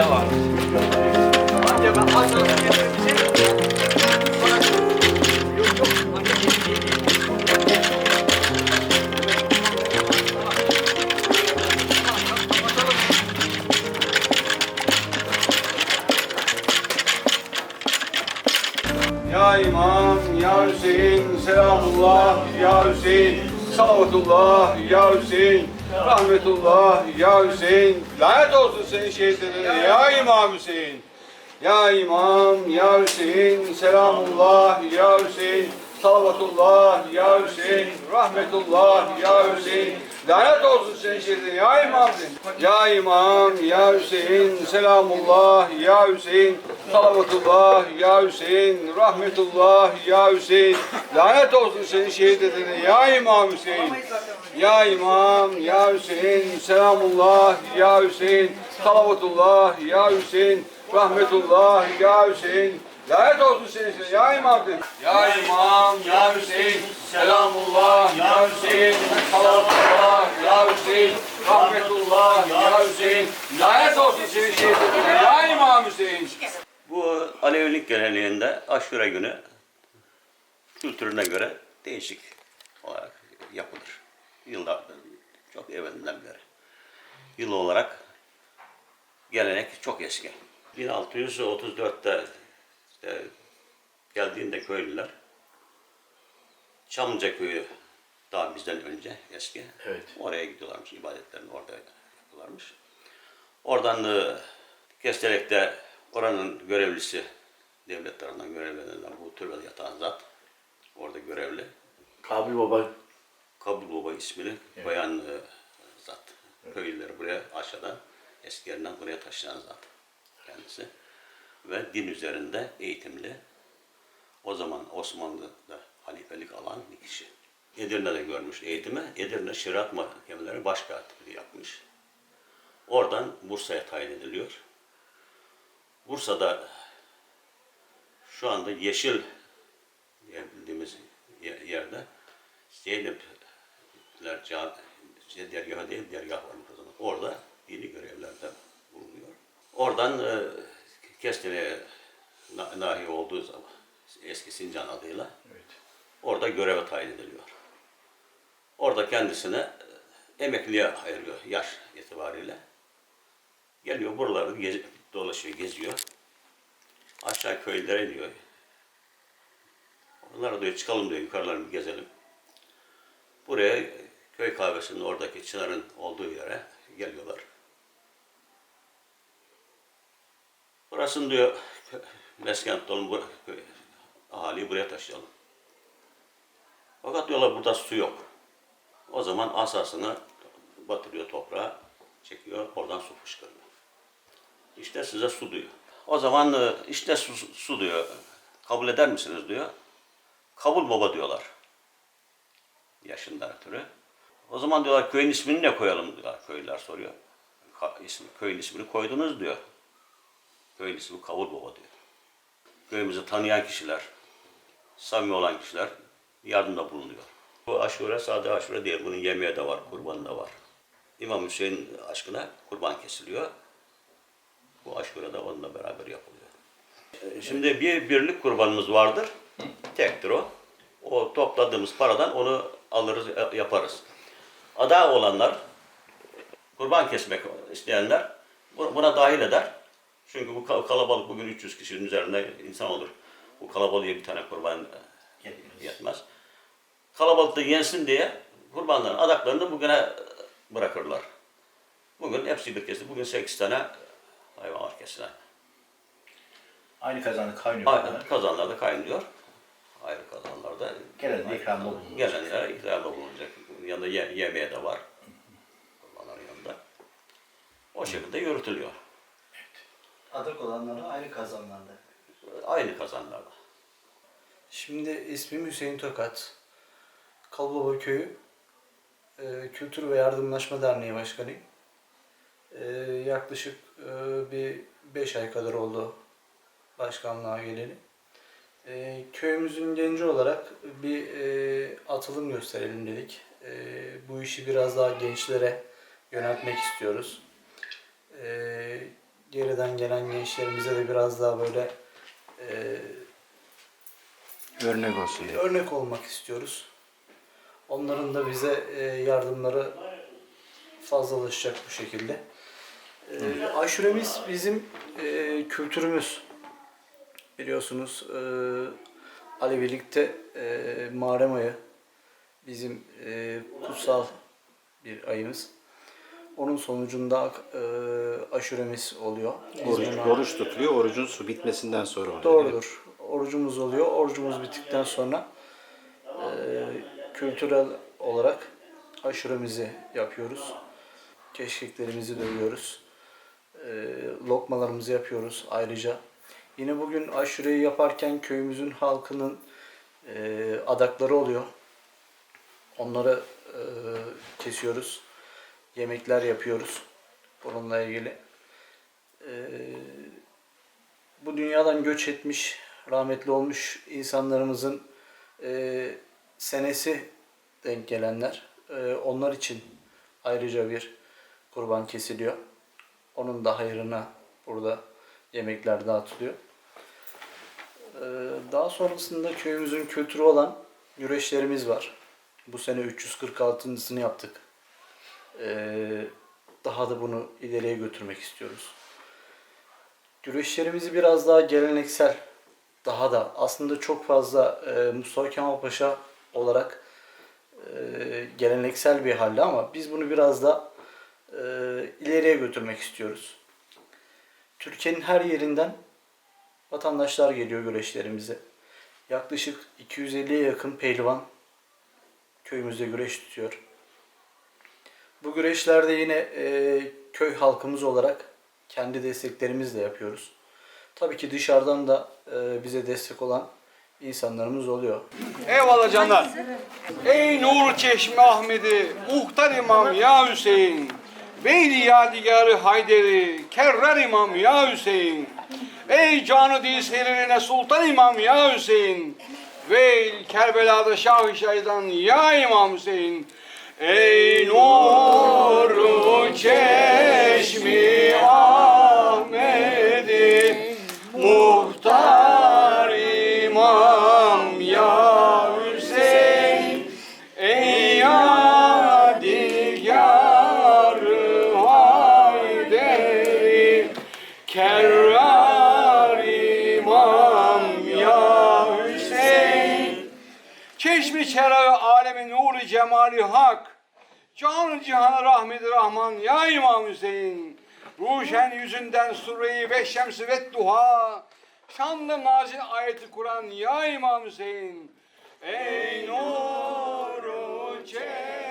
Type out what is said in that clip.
fayda var. Acaba Hasan'ı şey Ya İmam, Ya Hüseyin, Selamullah, Ya Hüseyin, Salavatullah, Ya Hüseyin. Rahmetullah, Ya Hüseyin. Lanet olsun senin şehitlerine, Ya İmam Hüseyin. Ya İmam, Ya Hüseyin, Selamullah, Ya Hüseyin, Salavatullah, Ya Hüseyin, Rahmetullah, Ya Hüseyin. Lanet olsun senin şehitlerine, Ya İmam Hüseyin. Ya İmam, Ya Hüseyin, Selamullah, Ya Hüseyin, Salavatullah, Ya Hüseyin, Rahmetullah, Ya Hüseyin. Lanet olsun senin şehitlerine, Ya İmam Hüseyin. Ya İmam, Ya Hüseyin, Selamullah, Ya Hüseyin, Salavatullah, Ya Hüseyin, Rahmetullah, Ya Hüseyin. Lanet olsun senin için, Ya İmam Hüseyin. Ya İmam, Ya Hüseyin, Selamullah, Ya Hüseyin, Salavatullah, Ya Hüseyin, Rahmetullah, Ya Hüseyin. Lanet olsun senin şehitlerine, Ya İmam Hüseyin. Bu Alevilik geleneğinde aşure günü kültürüne göre değişik olarak yapılır. Yıllar çok evvelinden beri. Yıl olarak gelenek çok eski. 1634'te işte geldiğinde köylüler Çamlıca köyü daha bizden önce eski. Evet. Oraya gidiyorlarmış, ibadetlerini orada yapıyorlarmış. Oradan e, Kesterek'te oranın görevlisi, devlet tarafından görevlenen bu türbede yatan zat, orada görevli. Kabil Baba Kabul Baba ismini koyan e, zat. Köylüleri buraya aşağıdan, eski yerinden buraya taşıyan zat kendisi. Ve din üzerinde eğitimli. O zaman Osmanlı'da halifelik alan bir kişi. Edirne'de görmüş eğitimi. Edirne Şeriat Mahkemeleri Başkatipliği yapmış. Oradan Bursa'ya tayin ediliyor. Bursa'da şu anda Yeşil diye bildiğimiz ye- yerde Zeynepler Ca- şey, dergahı değil, dergah var o zaman. Orada dini görevlerde bulunuyor. Oradan e, Kestine'ye na- nahi olduğu zaman eski Sincan adıyla Evet. orada göreve tayin ediliyor. Orada kendisine e, emekliye ayırıyor yaş itibariyle. Geliyor buraları gez, dolaşıyor, geziyor. Aşağı köylere iniyor. Onlara diyor çıkalım diyor, yukarıları bir gezelim. Buraya köy kahvesinin oradaki çınarın olduğu yere geliyorlar. Burasını diyor kö- meskent olun, bu, köy, ahaliyi buraya taşıyalım. Fakat diyorlar burada su yok. O zaman asasını batırıyor toprağa, çekiyor, oradan su fışkırıyor. İşte size su diyor. O zaman e, işte su, su diyor. Kabul eder misiniz diyor. Kabul baba diyorlar. Yaşından ötürü. O zaman diyorlar köyün ismini ne koyalım diyorlar. Köylüler soruyor. Ka- ismi, köyün ismini koydunuz diyor. Köyün ismi Kabul Baba diyor. Köyümüzü tanıyan kişiler, samimi olan kişiler yardımda bulunuyor. Bu aşure sade aşure değil. Bunun yemeği de var, kurbanı da var. İmam Hüseyin aşkına kurban kesiliyor. Bu aşure de onunla beraber yapılıyor. Ee, Şimdi bir birlik kurbanımız vardır. Tektir o. O topladığımız paradan onu alırız, e, yaparız. Ada olanlar, kurban kesmek isteyenler bu- buna dahil eder. Çünkü bu kal- kalabalık bugün 300 kişinin üzerinde insan olur. Bu kalabalığa bir tane kurban e, yetmez. Kalabalıkta yensin diye kurbanların adaklarını da bugüne bırakırlar. Bugün hepsi bir kesti. Bugün 8 tane hayvan var kesilen. Aynı kazanı kaynıyor. Burada. kazanlarda kaynıyor. Ayrı kazanlarda. Gelen de ikramda bulunuyor. Gelenlere ikramda bulunacak. Yanında ye, yemeğe de var. Kurbanların yanında. O şekilde yürütülüyor. Adak olanlara ayrı kazanlarda. Aynı kazanlarda. Şimdi ismim Hüseyin Tokat. Kalbaba Köyü e, Kültür ve Yardımlaşma Derneği Başkanıyım. E, yaklaşık e, bir 5 ay kadar oldu başkanlığa geleli. E, köyümüzün genci olarak bir e, atılım gösterelim dedik. E, bu işi biraz daha gençlere yöneltmek istiyoruz. E, geriden gelen gençlerimize de biraz daha böyle e, Örnek olsun diye. örnek olmak istiyoruz. Onların da bize e, yardımları fazlalaşacak bu şekilde. E, aşuremiz bizim e, kültürümüz. Biliyorsunuz e, Alevilikte e, Muharrem ayı bizim e, kutsal bir ayımız. Onun sonucunda e, aşuremiz oluyor. Oruç, buna- oruç tutuluyor. Orucun su bitmesinden sonra oluyor. Doğrudur. Orucumuz oluyor. Orucumuz bittikten sonra e, kültürel olarak aşuremizi yapıyoruz. Keşkeklerimizi dövüyoruz. E, lokmalarımızı yapıyoruz ayrıca. Yine bugün aşureyi yaparken köyümüzün halkının e, adakları oluyor. Onları e, kesiyoruz. Yemekler yapıyoruz. Bununla ilgili. E, bu dünyadan göç etmiş, rahmetli olmuş insanlarımızın e, senesi denk gelenler. e, onlar için ayrıca bir kurban kesiliyor. Onun da hayrına burada yemekler dağıtılıyor. E, daha sonrasında köyümüzün kültürü olan güreşlerimiz var. Bu sene 346.sını yaptık. E, daha da bunu ileriye götürmek istiyoruz. Güreşlerimizi biraz daha geleneksel, daha da aslında çok fazla e, Mustafa Kemal Paşa olarak e, geleneksel bir halde ama biz bunu biraz da e, ileriye götürmek istiyoruz. Türkiye'nin her yerinden vatandaşlar geliyor güreşlerimize. Yaklaşık 250'ye yakın pehlivan köyümüzde güreş tutuyor. Bu güreşlerde yine e, köy halkımız olarak kendi desteklerimizle yapıyoruz. Tabii ki dışarıdan da e, bize destek olan insanlarımız oluyor. Eyvallah canlar. Ey nur çeşme Ahmet'i, muhtar imam ya Hüseyin. Veyli yadigarı Hayderi, kerrer imam ya Hüseyin. Ey canı dilserine sultan imam ya Hüseyin. Veyl Kerbela'da Şah-ı Şahid'an ya İmam Hüseyin. Ey nuru çeşmi Ahmet'i, muhtar imam cemali hak. Canı cihanı rahmeti rahman ya İmam Hüseyin. Ruşen yüzünden sureyi ve şemsi ve duha. Şanlı nazil ayeti Kur'an ya İmam Hüseyin. Ey nuru çeşmi